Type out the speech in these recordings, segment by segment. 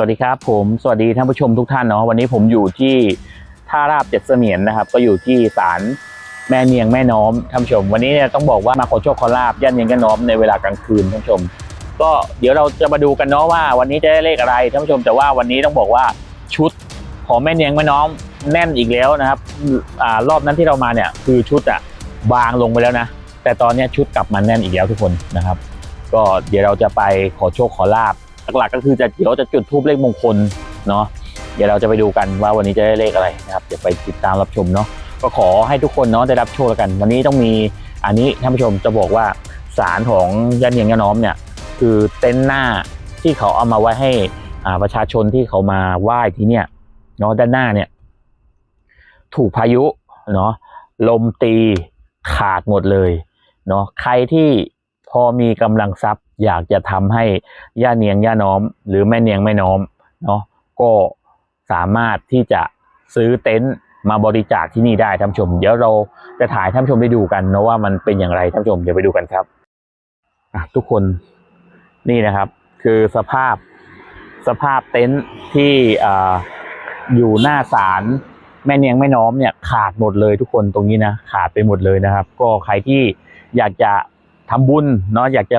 วัสดีครับผมสวัสดีท่านผู้ชมทุกท่านเนาะวันนี้ผมอยู่ที่ท่าราบเจ็ดเสมียนนะครับ ก็อยู่ที่ศาลแม่เนียงแม่น้อมท่านผู้ชม วันนี้เนี่ยต้องบอกว่ามาขอโชคขอลาบย่านเนียงแม่น้อมในเวลากลางคืนท่านผู้ชม ก็เดี๋ยวเราจะมาดูกันเนาะว่า วันนี้จะได้เลขอะไรท่านผู้ชมแต่ว่าวันนี้ต้องบอกว่าชุดของแม่เนียงแม่น้อมแน่นอีกแล้วนะครับอ่ารอบนั้นที่เรามาเนี่ยคือชุดอะบางลงไปแล้วนะ แต่ตอนนี้ชุดกลับมาแน่นอีกแล้วทุกคนนะครับ ก็เดี๋ยวเราจะไปขอโชคขอลาบ หลักๆ ก็คือจะเดี๋ยวจะจุดทูบเลขมงคลเนาะเดี๋ยวเราจะไปดูกันว่าวันนี้จะได้เลขอะไรนะครับเดี๋ยวไปติดตามรับชมเนาะก็ขอให้ทุกคนเนาะได้รับโชคแล้วกัน วันนี้ต้องมีอันนี้ท่านผู้ชมจะบอกว่าสารของยันเนียงยาน้อมเนี่ยคือเต็นท์หน้าที่เขาเอามาไว้ให้อาประชาชนที่เขามาไหว้ที่เนี่ยเนาะด้านหน้าเนี่ย ถูกพายุเนาะลมตีขาดหมดเลยเนาะใครที่พอมีกำลังทรัพย์ อยากจะทำให้ย่าเนียงย่าน้อม หรือแม่เนียงแม่น้อมเนาะก็สามารถที่จะซื้อเต็นท์มาบริจาคที่นี่ได้ท่านชม เดี๋ยวเราจะถ่ายท่านชมได้ดูกันเนาะว่ามันเป็นอย่างไรท่านชมเดี๋ยวไปดูกันครับอะทุกคนนี่นะครับ คือสภาพสภาพเต็นท์ที่ออยู่หน้าศาลแม่เนียงแม่น้อมเนี่ยขาดหมดเลยทุกคนตรงนี้นะขาดไปหมดเลยนะครับ ก็ใครที่อยากจะทำบุญเนาะอยากจะ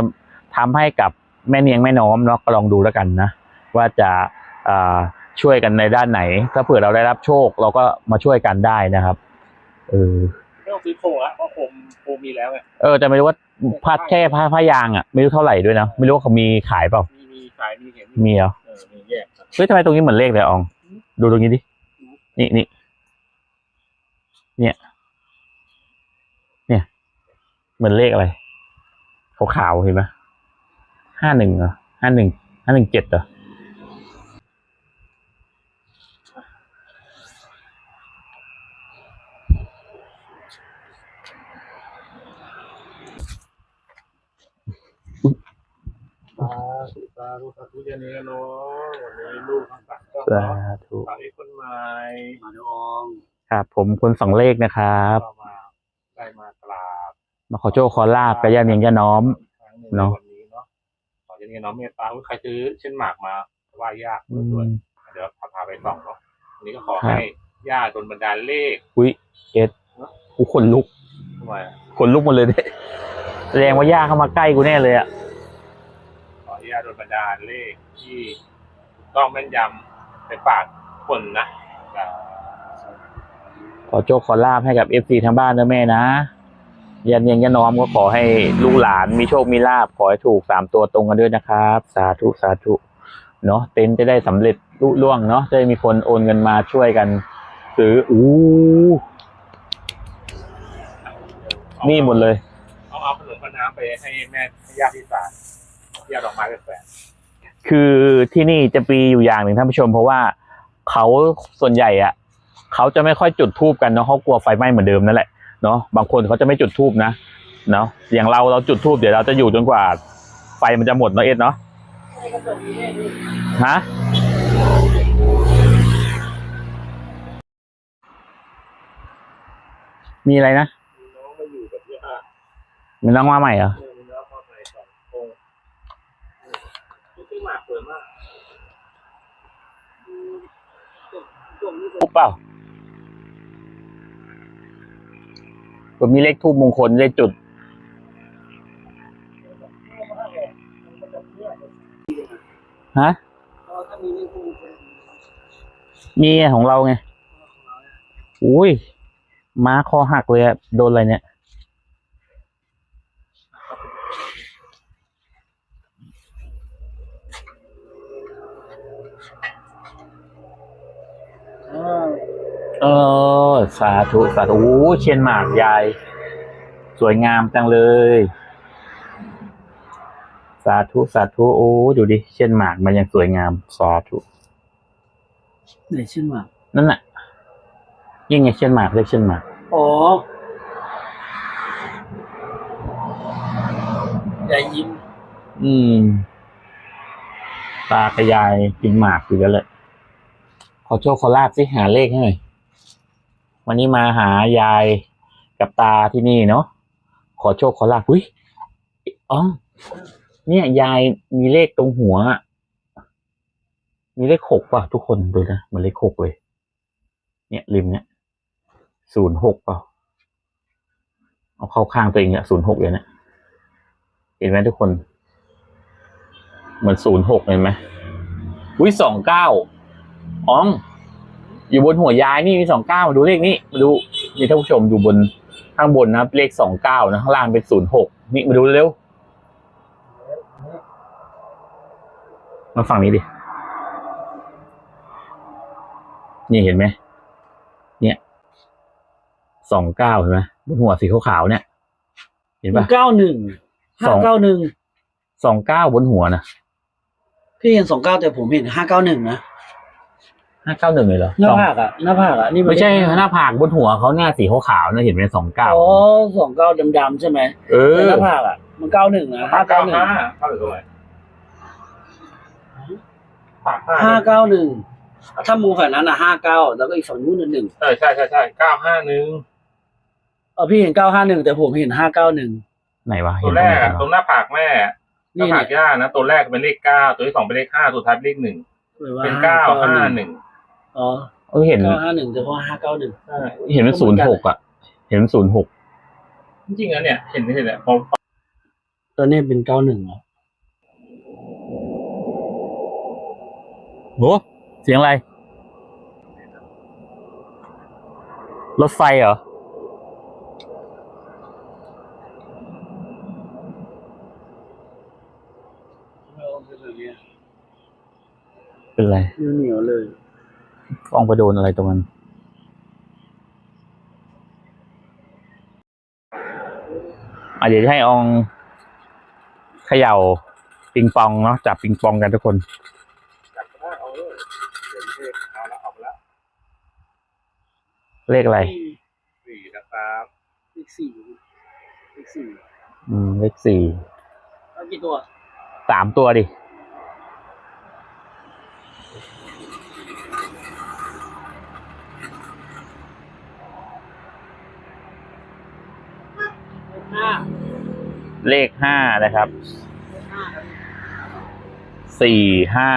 ทำให้กับแม่เนียงแม่น้อมเนาะก็ลองดูแล้วกันนะ ว่าจะอ่าช่วยกันในด้านไหน ถ้าเผื่อเราได้รับโชค เราก็มาช่วยกันได้นะครับเออไม่ต้องซื้อโครงละเพราะโครงโครงมีแล้วไงเออแต่ไม่รู้ว่าพัดแค่ผ้าผ้ายางอะไม่รู้เท่าไหร่ด้วยนะไม่รู้ว่าเขามีขายเปล่ามีมีขายมีเห็นมีเหรอเออมีแยกครับเฮ้ยทำไมตรงนี้เหมือนเลขเลยออง ดูตรงนี้ดินี่นี่เนี่ย เนี่ย เหมือนเลขอะไรขาวๆเห็นไหม ห้าหนึ่งเหรอห้าหนึ่งห้าหนึ่งเจ็ดเหรอสาธุสาธุสาธุเจานี้กันเนาะวันนี้ลูกทั้งสามก็สาธุสาวอีกคนใหม่มาดองครับผมคนสองเลขนะครับ ก็มาได้มากราบมาขอโชคขอลาบกับย่าเนียงย่าน้อม ครั้งหนึ่งเนาะใน วันนี้เนาะขอเจานี้น้องเมตตาอุ๊ยใครซื้อเช่นหมากมาว่ายากอืด้วยมเดี๋ยวพาพาไปส่องเนาะวันนี้ก็ขอครับให้ย่าโดนบันดาลเลขอุ้ยเอ็ดกูขนลุกทำไมอะขนลุกหมดเลยเนี่ยแสดงว่าย่าเข้ามาใกล้กูแน่เลยอะขอให้ย่าโดนบันดาลเลขที่ถูกต้องแม่นยำไปฝากคนนะอ่าขอโชคขอลาบให้กับเอฟซีทางบ้านนะแม่นะ ยันเนียงยันน้อมก็ขอให้ลูกหลานมีโชคมีลาบขอให้ถูกสามตัวตรงกันด้วยนะครับ สาธุสาธุเนาะเต็นท์จะได้สำเร็จลุล่วงเนาะจะได้มีคนโอนเงินมาช่วยกันซื้ออู้นี่หมดเลย เอาเอาขนมกับน้ำไปให้แม่ให้ญาติที่ศาลญาติดอกไม้เป็นแฟนคือที่นี่จะมีอยู่อย่างหนึ่งท่านผู้ชม เพราะว่าเขาส่วนใหญ่อะเขาจะไม่ค่อยจุดทูบกันเนาะเขากลัวไฟไหม้เหมือนเดิมนั่นแหละ เนาะบางคนเขาจะไม่จุดทูบนะเนาะอย่างเราเราจุดทูบเดี๋ยวเราจะอยู่จนกว่าไฟมันจะหมดเนาะเอ็ดเนาะฮะมีอะไรนะมีน้องมาใหม่เหรอเออมีน้องมาใหม่สององค์นี่คือหมากสวยมากทูบเปล่า ผมมีเลขทูบมงคลเลขจุด ฮะมีนี่คุณมีของเราไง อุ้ย ม้าคอหักเลยอะโดนอะไรเนี่ย เออ สาธุ สาธุโอ้เชียนหมากยาย สวยงามจังเลย สาธุ สาธุ โอ้ ดูดิ เชียนหมากมันยังสวยงาม สาธุ ไหนชื่อว่านั่นน่ะ ยิ่งไงเชียนหมากเรียกเชียนหมาก อ๋ออย่ายิ้มอืม ตากระยายกินหมากอยู่แล้วแหละขอโชคขอลาบสิหาเลขให้หน่อย วันนี้มาหายายกับตาที่นี่เนาะขอโชคขอลาบอุ้ยอ๋อเนี่ยยายมีเลขตรงหัวมีเลขหกป่ะทุกคนดูนะมือนเลขหกเลย เนี่ยริมเนี่ยศูนย์หกเปล่าเอาเข้าข้างตัวเองเนี่ยศูนย์หกเลยเนี่ยเห็นไหมทุกคน เหมือนศูนย์หกเห็นไหมอุ้ยสองเก้าอ๋อง อยู่บนหัวยายนี่มีสองเก้ามาดูเลขนี้มาดูนี่ท่านผู้ชมดูบนข้างบนนะเลขสองเก้านะข้างล่างเป็นศูนย์หกนี่มาดูเร็วมาฝั่งนี้ดินี่เห็นไหมเนี่ยสองเก้าเห็นไหมบนหัวสีขาวๆเนี่ย เห็นปะเก้าหนึ่งสห้าองเก้าหนึ่งสองเก้าบนหัวนะพี่เห็นสองเก้าแต่ผมเห็นห้าเก้าหนึ่งนะ ห้าเก้าหนึ่งเลยเหรอหน้าสองผากอะหน้าผากอะนี่นไม่ใช่หน้าผากบนหัวเขาหน้าสีขาวๆนะเห็นไหมสองเก้าอ๋อสองเก้าดำๆใช่ไหมเอแต่อหน้าผากอะมันเก้าหนึ่งนะห้าห้าเก้าเก้าหนึ่งห้าเข้าหรือตรงไหนปากห้าห้าเก้าหนึ่งถ้ามุมฝั่งนั้นอะห้าเก้าแล้วก็อีกฝั่งนู้นหนึ่งเออใช่ใช่ใช่เก้าห้าหนึ่งเออพี่เห็นเก้าห้าหนึ่งแต่ผมเห็นห้าเก้าหนึ่งไหนวะตัเห็นวตแรรงไหนกอะตรงหน้าผากแม่หน้านี่ผากเนี่ยย่านะ ตัวแรกเป็นเลขเก้าตัวที่สองเป็นเลขห้าตัวท้ายเป็นเลขหนึ่งเป็นเก้าห้าหนึ่ง อ๋อเออเห็นเก้าห้าหนึ่งแต่พอห้าเก้าหนึ่งใช่เห็นเป็นศูนย์หกอะ เห็นเป็นศูนย์หกจริงๆแล้วเนี่ย เห็นเห็นเนี่ยพอตอนนี้เป็นเก้าหนึ่งแล้วโหเสียงอะไร รถไฟเหรอ เป็นไร เหนียวเลย กล้องไปโดนอะไรตรงนั้นอะเดี๋ยวจะให้อองเขย่าปิงปองเนาะจับปิงปองกันทุกคนจับได้เอาเลยเดี๋ยวเลขเอาละเอาไปแล้วเลขอะไรสี่นะครับเลขสี่เลขสี่อืมเลขสี่เอากี่ตัวสามตัวดิ เลขห้านะครับห้าครับสี่ห้า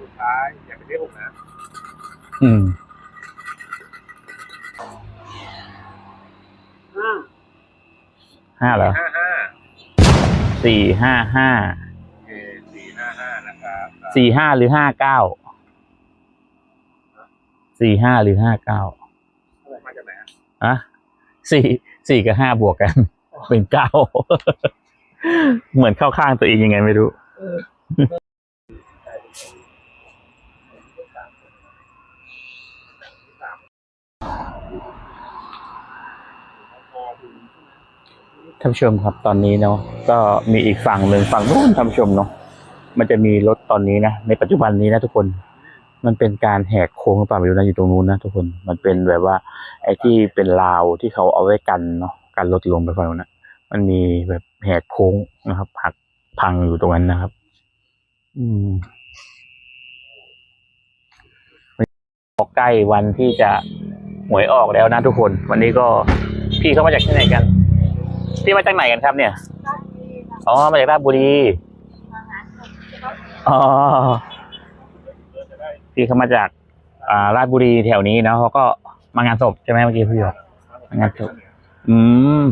สุดท้ายอย่าไปเลขหกนะอืมห้าห้าเหรอห้าห้าสี่ห้าห้าโอเคสี่ห้าห้านะครับสี่ห้าหรือห้าเก้าสี่ห้าหรือห้าเก้ามาจากไหนอะอะสี่สี่กับห้าบวกกัน เป็นเก้า เหมือนเข้าข้างตัวเองยังไงไม่รู้ท่านผู้ชมครับตอนนี้เนาะก็มีอีกฝั่งหนึ่งฝั่งนู้นท่านผู้ชมเนาะมันจะมีรถตอนนี้นะในปัจจุบันนี้นะทุกคน มันเป็นการแหกโค้งหรือเปล่าไม่รู้นะอยู่ตรงนู้นนะทุกคนมันเป็นแบบว่า ไอ้ที่เป็นราวที่เขาเอาไว้กันเนาะกันรถลงไปฝั่งนู้นนะ มันมีแบบแหกโค้งนะครับหักพังอยู่ตรงนั้นนะครับ อืมออกใกล้วันที่จะหวยออกแล้วนะทุกคน วันนี้ก็พี่เขามาจากที่ไหนกัน พี่มาจากไหนกันครับเนี่ยอ๋อมาจากราชบุรีอ๋อพี่เขามาจากอ่าราชบุรีแถวนี้เนาะเขาก็มางานศพใช่ไหมเมื่อกี้พี่บอกมางานศพอืม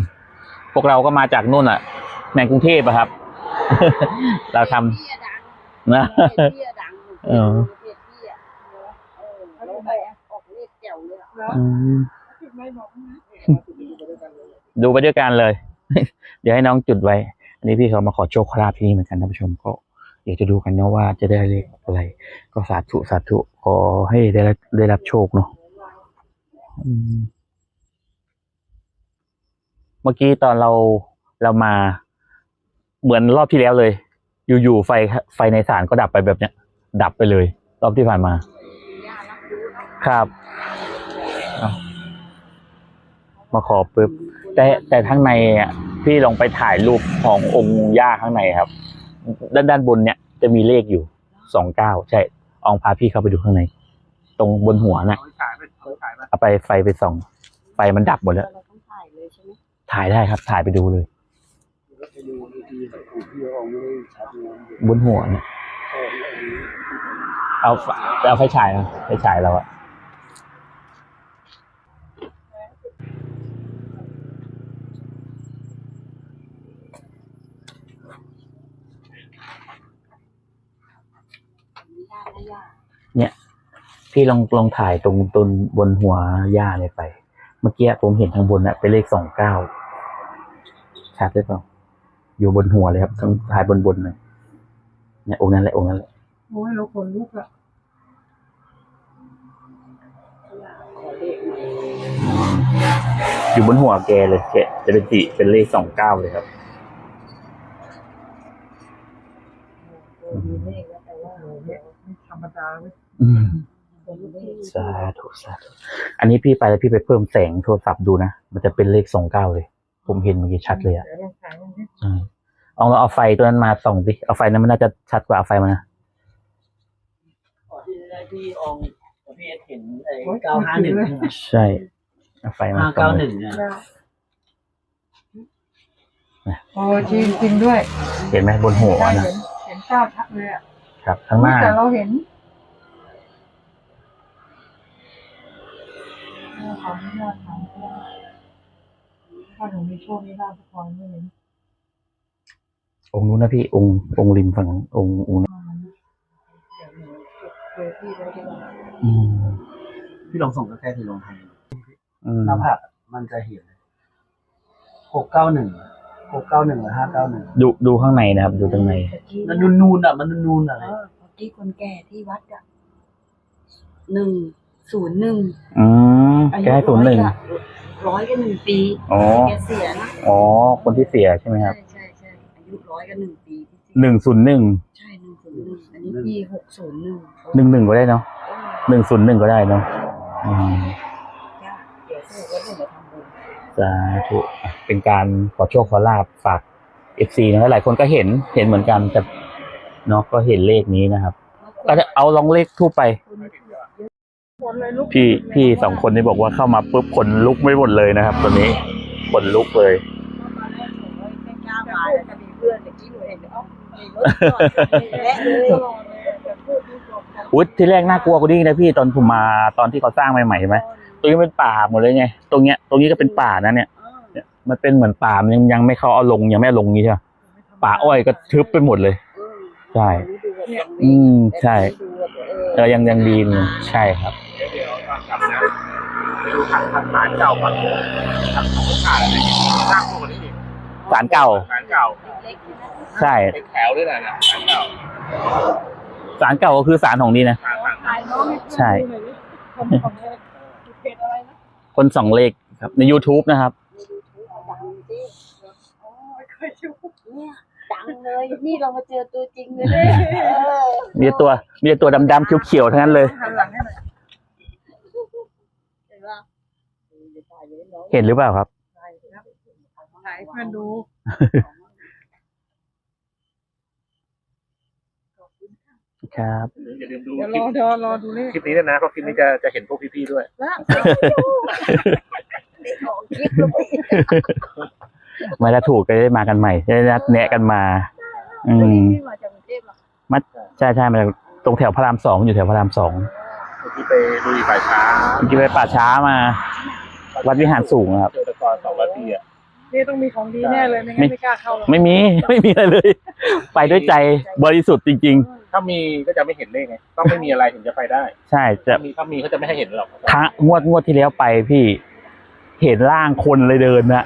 พวกเราก็มาจากนู่นอะ ในกรุงเทพอะครับ เราทำเบี้ยดังนะเบี้ยดังเออเบี้ยเบี้ยเออแล้วไปออกเลขแจ๋วเลยอะอืมไม่บอกนะดูไปด้วยกันเลย เดี๋ยวให้น้องจุดไว้ อันนี้พี่เขามาขอโชคขอลาภที่นี่เหมือนกันท่านผู้ชมก็อยากจะดูกันเนาะว่าจะได้เลขอะไร ก็สาธุสาธุขอให้ได้รับได้รับโชคเนาะอืม เมื่อกี้ตอนเราเรามาเหมือนรอบที่แล้วเลย อยู่ๆไฟไฟในศาลก็ดับไปแบบเนี้ย ดับไปเลย รอบที่ผ่านมา ครับมาขอปุ๊บแต่แต่ข้างในอะพี่ลองไปถ่ายรูปขององค์ย่าข้างในครับ ด้านด้านบนเนี่ยจะมีเลขอยู่สองเก้าใช่อองพาพี่เข้าไปดูข้างใน ตรงบนหัวน่ะเอาไปขายเอาไปไปเอาไปไฟไปส่อง ไฟมันดับหมดแล้ว ถ่ายได้ครับ ถ่ายไปดูเลยแล้วไปดูทีแบบพี่เอาไม่ได้ชัดนะบนหัวเนี่ยเออเอาไฟเอาไฟฉายมาไฟฉายเราอะย่านะย่าพี่ลองลองถ่ายตรงตนบนหัวหญ้าเลยไป เมื่อกี้ผมเห็นทางบนอะเป็นเลขสองเก้า ชัดได้เปล่า อยู่บนหัวเลยครับทางถ่ายบนบนเลยเนี่ยองค์นั้นแหละองค์นั้นแหละโอ้ยเราขนลุกอะขอเลขหน่อยอยู่บนหัวแกเลยแกจะเป็นสีเป็นเลขสองเก้าเลยครับโอ้ยมีเลขแล้วแต่ว่าโอ้ยไม่ธรรมดาเว้ยอืมเป็นเลขสาธุสาธุอันนี้พี่ไปแล้วพี่ไปเพิ่มแสงโทรศัพท์ดูนะ มันจะเป็นเลขสองเก้าเลย ผมเห็นเมื่อกี้ชัดเลยอะดี๋วลองถ่ายมันดิใช่เอาเราเอาไฟตัวนั้นมาส่องดิเอาไฟนั้นมันน่าจะชัดกว่าเอาไฟมานะขอที่ได้ที่องค์พี่เอสเห็นไอ้เก้าห้าหนึ่งใช่เอาไฟมาห้าส่อเก้างหเลนึ่ยงเนี่ยโอ้ยจริงจริงด้วย เห็นไหมบนหัวได้นะเห็นเห็นก้าวชัดเลยอะครับข้างหน้าแต่เราเห็นขออนุญาตถามว่าถ้าหนูมีโชคมีลาภทุกคนไม่เห็นองค์นู้นนะพี่องค์องค์ริมฝั่งนั้นองค์องค์นั้นเดี๋ยวพี่ไปดีกว่าอืมพี่ลองส่งใกล้ๆที่ลงไทยอืมหน้าผากมันจะเห็นหกเก้าหนึ่งหกเก้าหนึ่งหรือห้าเก้าหนึ่งดูดูข้างในนะครับ ดูข้างในมันนูนๆอะมันนูนๆอะไรเออที่คนแก่ที่วัดอะหนึ่งศูนย์หนึ่งอืมแกให้ศูนย์หนึ่ง ร้อยกับหนึ่งปีอ๋อ แกเสียนะอ๋อ คนที่เสียใช่ไหมครับใช่ใช่ใช่อายุร้อยกับหนึ่งปีที่เสียหนึ่งศูนย์หนึ่งใช่หนึ่งศูนย์หนึ่งอันนี้ปีหกศูนย์หนึ่งหนึ่งหนึ่งก็ได้เนาะหนึ่งศูนย์หนึ่งก็ได้เนาะอืมเดี๋ยวสรุปว่าหนูมาทำบุญสาธุอะเป็นการขอโชคขอลาบฝากเอฟซีนะหลายคนก็เห็นเห็นเหมือนกันแต่เนาะก็เห็นเลขนี้นะครับ ก็จะเอาลองเลขทูบไป คนเลยลุก พี่พี่สองคนนี้บอกว่าเข้ามาปุ๊บขนลุกไม่หมดเลยนะครับตอนนี้ขนลุกเลยไม่กล้ามาแล้วจะมีเพื่อนเมื่อกี้หนูเห็นเอ้ามีรถจอดและเลยอุ้ยที่แรกน่ากลัวกว่านี้นะพี่ตอนผมมาตอนที่เขาสร้างใหม่ๆใช่ไหมตรงนี้เป็นป่าหมดเลยไงตรงเนี้ยตรงนี้ก็เป็นป่านะเนี่ยเนี่ยมันเป็นเหมือนป่ามันยังยังไม่เข้าเอาลงยังไม่เอาลงนี้ใช่ไหมป่าอ้อยก็ทึบไปหมดเลย ใช่ อืมใช่ เออยังยังดีอยู่ใช่ครับเดี๋ยวเดี๋ยวตอนกลับนะไปดูทางทางศาลเก่าก่อนทางของขาดอะไรอย่างเงี้ยสร้างพวกนี้ดิศาลเก่าศาลเก่าใช่เป็นแถวด้วยนะนะศาลเก่าศาลเก่าก็คือศาลของนี่นะศาลศาลถ่ายน้องให้ใช่เพื่อนดูหน่อยดิคนของเนี่ยเพจอะไรนะคนสองเลขครับใน YouTube นะครับ ดังสิ อ๋อไม่เคยดู เนี่ยดั งเลย นี่เรามาเจอตัวจริงเลยเออมีแต่ตัวมีแต่ตัวดำๆเขียวๆทั้งนั้นเลย หันหลังให้หน่อยเห็นปะเดี๋ยวตายเลยน้องเห็นหรือเปล่าครับถ่ายครับ ถ่ายให้เพื่อนดู ครับ อย่าลืมดูเดี๋ยวครลิอปเดี๋ยวรอดูเลขคลิปนี้ด้วยนะเพราะคลิปนี้จะจะเห็นพวกพี่ๆด้วย แล้วได้ของคลิปลงไป อีกไม่ถ้าถูกก็ได้มากันใหม่จะได้นัดแนะกันมา อืมนี่มาจากกรุงเทพเหรอใช่ใช่มาจากตรงแถวพระรามสองอยู่แถวพระรามสองเมื่อกี้ไปดูอีกป่าช้าเมื่อกี้ไปป่าช้ามา วัดวิหารสูงครับเจอตะกอนสองร้อยปีอะนี่ต้องมีของดีแน่เลยไม่งั้นไม่กล้าเข้าหรอกไม่มีไม่มีอะไรเลย ไปด้วยใจบริสุทธิ์จริงถ้ามีก็จะไม่เห็นเลขไงต้องไม่มีอะไรถึงจะไปได้ๆใช่จะถ้ามีถ้ามีเขาจะไม่ให้เห็นหรอกทั้งงวดงวดที่แล้วไปพี่ เห็นร่างคนเลยเดินนะ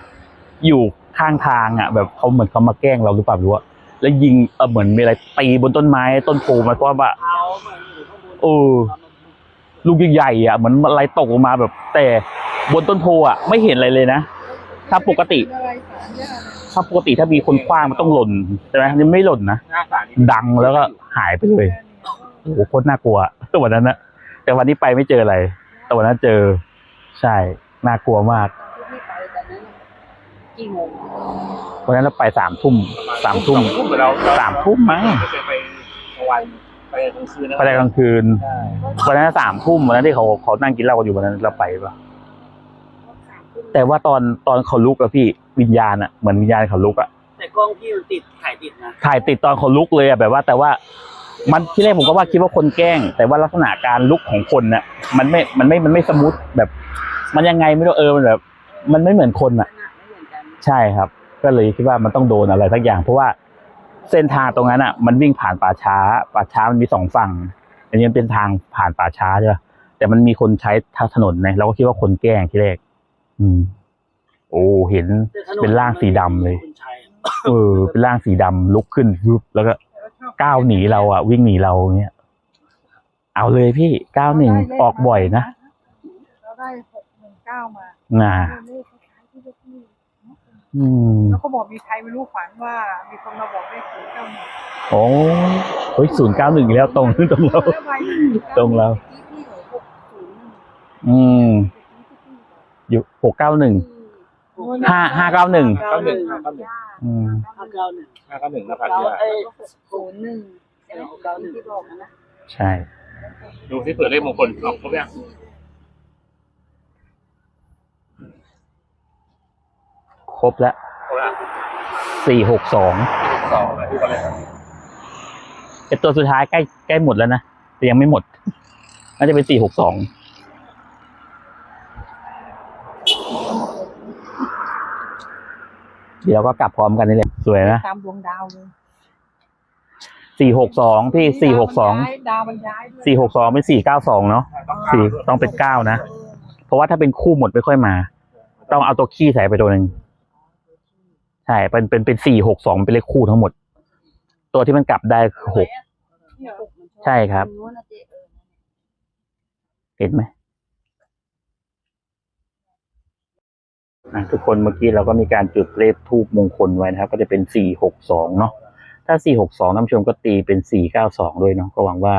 อยู่ ข้างทางอะ แบบเขาเหมือนเขามาแกล้งเราหรือเปล่าไม่รู้อะแล้วยิงเออเหมือนมีอะไรตีบนต้นไม้ต้นโพมาเพราะว่าเอาเหมือนอยู่ข้างบนเออลูกใหญ่ๆอะเหมือนอะไรตกลงมาแบบ แต่บนต้นโพอะ ไม่เห็นอะไรเลยนะ ถ้าปกติ ถ้าปกติถ้ามีคนคว้างมันต้องหล่นใช่ไหมนี่ไม่หล่นนะดังแล้วก็หายไปเลยโอ้โหโคตรน่ากลัวตัววันนั้นนะแต่วันนี้ไปไม่เจออะไร แต่วันนั้นเจอ ใช่น่ากลัวมาก กี่โมงวันนั้นเราไปสามทุ่มสามทุ่มทุ่มเราสามทุ่มมั้งไม่เคยไปกลางวันไปกลางคืนนะไปได้กลางคืนใช่วันนั้นสามทุ่มวันนั้นที่เขาเขานั่งกินเหล้ากันอยู่วันนั้นเราไปปะสามทุ่มแต่ว่าตอนตอนเขาลุกอะพี่วิญญาณอะเหมือนวิญญาณเขาลุกอะแต่กล้องพี่มันติดถ่ายติดนะถ่ายติดตอนเขาลุกเลยอะแบบว่า แต่ว่า มันที่แรกผมก็ว่าคิดว่าคนแกล้ง แต่ว่าลักษณะการลุกของคนน่ะ มันไม่มันไม่มันไม่สมูทแบบ มันยังไงไม่รู้เออมันแบบ มันไม่เหมือนคนอะ ใช่ครับ ก็เลยคิดว่ามันต้องโดนอะไรสักอย่าง เพราะว่าเส้นทางตรงนั้นอะ มันวิ่งผ่านป่าช้า ป่าช้ามันมีสองฝั่ง อันนี้มันเป็นทางผ่านป่าช้าใช่ปะแต่มันมีคนใช้ทางถนนไงเราก็คิดว่าคนแกล้งที่แรก อืม โอ้เห็นเป็นร่างสีดำเลยคุณชัยเออ เป็นร่างสีดำลุกขึ้นวึบแล้วก็ก้าวหนีเราอะ วิ่งหนีเราเงี้ยเอาเลยพี่ก้าวหนึ่งออกบ่อยนะเราได้หกหนึ่งเก้ามา น่า อืมแล้วก็บอกมีใครไม่รู้ฝันว่า มีคนมาบอกเลขศูนย์เก้าหนึ่งโอ้เฮ้ยศูนย์เก้าหนึ่งแล้วตรงตรงเรา ตรงแล้วที่หนูหกศูนย์หนึ่งอืม อยู่หกเก้าหนึ่ง ห้าห้าเก้าหนึ่ง เก้าหนึ่งห้าเก้าหนึ่งอืม ห้าเก้าหนึ่งห้าเก้าหนึ่งนะครับเก้าเอ้ยศูนย์หนึ่งใช่ไหมเก้าหนึ่งที่บอกนะ ใช่ ดูที่เผื่อเลขมงคลออกครบยัง ครบแล้วครบละสี่หกสองสองเลยที่เขาเลยไอตัวสุดท้ายใกล้ใกล้หมดแล้วนะ แต่ยังไม่หมด น่าจะเป็นสี่หกสองเดี๋ยวก็กลับพร้อมกันนี่แหละสวยนะ ตามดวงดาวเลยสี่หกสองพี่สี่หกสองดาวมันย้ายด้วยสี่หกสองเป็นสี่เก้าสองเนาะสี่ต้องเป็นเก้านะ เพราะว่าถ้าเป็นคู่หมดไม่ค่อยมา ต้องเอาตัวขี้ใส่ไปตัวหนึ่ง ใช่ เป็นเป็นเป็นสี่หกสองเป็นเลขคู่ทั้งหมด ตัวที่มันกลับได้คือหก ใช่ครับนู้นนะเจ๊เออเห็นไหมอะทุกคนเมื่อกี้เราก็มีการจุดเลขทูบมงคลไว้นะครับ ก็จะเป็นสี่หกสองเนาะถ้าสี่หกสองท่านผู้ชมก็ตีเป็นสี่เก้าสองด้วยเนาะก็หวังว่า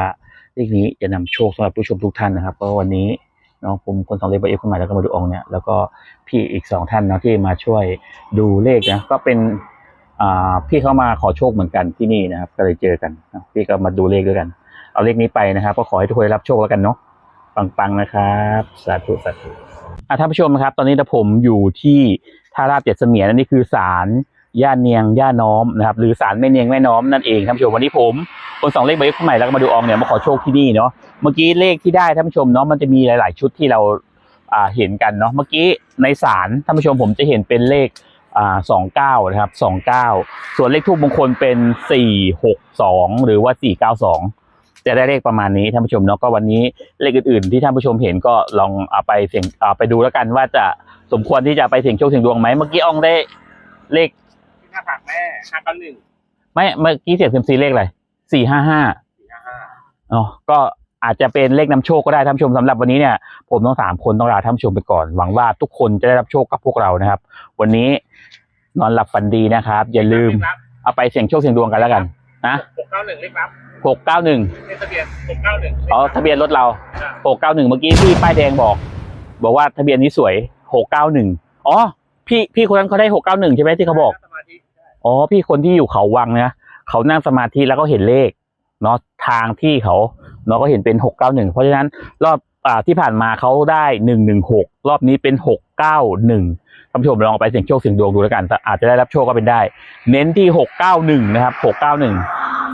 เลขนี้จะนำโชคสำหรับผู้ชมทุกท่านนะครับเพราะวันนี้เนาะผมคนสองเลขใบเอฟคนใหม่แล้วก็มาดูองเนี่ยแล้วก็พี่อีกสองท่านเนาะที่มาช่วยดูเลขนะก็เป็นอ่าพี่เขามาขอโชคเหมือนกันที่นี่นะครับก็เลยเจอกันพี่ก็มาดูเลขด้วยกัน เอาเลขนี้ไปนะครับ ก็ขอให้ทุกคนรับโชคแล้วกันเนาะปังๆนะครับสาธุสาธุท่านผู้ชมครับ ตอนนี้ผมอยู่ที่ท่าราบเจ็ดเสมียนอันนี้คือศาล ย่าเนียงย่าน้อมนะครับหรือศาลแม่เนียงแม่น้อมนั่นเองท่านผู้ชมวันนี้ผมคนสองเลขใบขึ้นใหม่แล้วก็มาดูอองเนี่ยมาขอโชคที่นี่เนาะเมื่อกี้เลขที่ได้ท่านผู้ชมเนาะมันจะมีหลาย ๆ ชุดที่เราอ่าเห็นกันเนาะเมื่อกี้ในศาลท่านผู้ชมผมจะเห็นเป็นเลขอ่าสองเก้านะครับสองเก้าส่วนเลขทูบมงคลเป็นสี่หกสองหรือว่าสี่เก้าสองจะได้เลขประมาณนี้ท่านผู้ชมเนาะก็วันนี้เลขอื่น ๆ ที่ท่านผู้ชมเห็นก็ลองเอาไปเสี่ยงเอาไปดูแล้วกันว่าจะสมควรที่จะไปเสี่ยงโชคเสี่ยงดวงไหมเมื่อกี้อองได้เลข หน้าผากแม่ห้าเก้าหนึ่งไม่เมื่อกี้เสี่ยงเซยมซีเลขอะไรสี่ห้าห้าสี่ห้าห้าอ๋อก็อาจจะเป็นเลขนำโชคก็ได้ท่านผู้ชมสำหรับวันนี้เนี่ย ผมต้องสามคนต้องลาท่านผู้ชมไปก่อน หวังว่าทุกคนจะได้รับโชคกับพวกเรานะครับ วันนี้นอนหลับฝันดีนะครับ อย่าลืมเอาไปเสี่ยงโชคเสี่ยงดวงกันแล้วกันนะหกเก้าหนึ่งเลขรับหกเก้าหนึ่งเลขทะเบียนหกเก้าหนึ่งอ๋อทะเบียนรถเราหกเก้าหนึ่งเมื่อกี้พี่ป้ายแดงบอก บอกว่าทะเบียนนี้สวยหกเก้าหนึ่งอ๋อพี่พี่คนนั้นเขาได้หกเก้าหนึ่งใช่ไหมที่เขาบอกสมาธิ อ๋อพี่คนที่อยู่เขาวังนะเขานั่งสมาธิแล้วก็เห็นเลขเนาะทางที่เขาเนาะก็เห็นเป็นหกเก้าหนึ่งเพราะฉะนั้นรอบอ่าที่ผ่านมาเขาได้หนึ่งหนึ่งหกรอบนี้เป็นหกเก้าหนึ่งท่านผู้ชมลองเอาไปเสี่ยงโชคเสี่ยงดวงดูแล้วกัน อาจจะได้รับโชคก็เป็นได้ เน้นที่หกเก้าหนึ่งนะครับหกเก้าหนึ่ง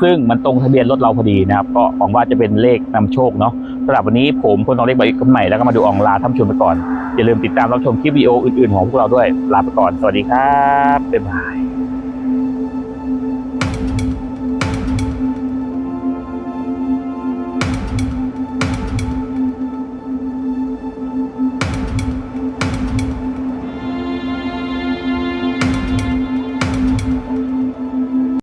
ซึ่งมันตรงทะเบียนรถเราพอดีนะครับ ก็หวังว่าจะเป็นเลขนำโชคเนาะสำหรับวันนี้ผมคนทองเลขใบกันใหม่แล้วก็มาดูอองลาท่านผู้ชมไปก่อน อย่าลืมติดตามรับชมคลิปวิดีโออื่นๆของพวกเราด้วยลาไปก่อนสวัสดีครับบ๊ายบาย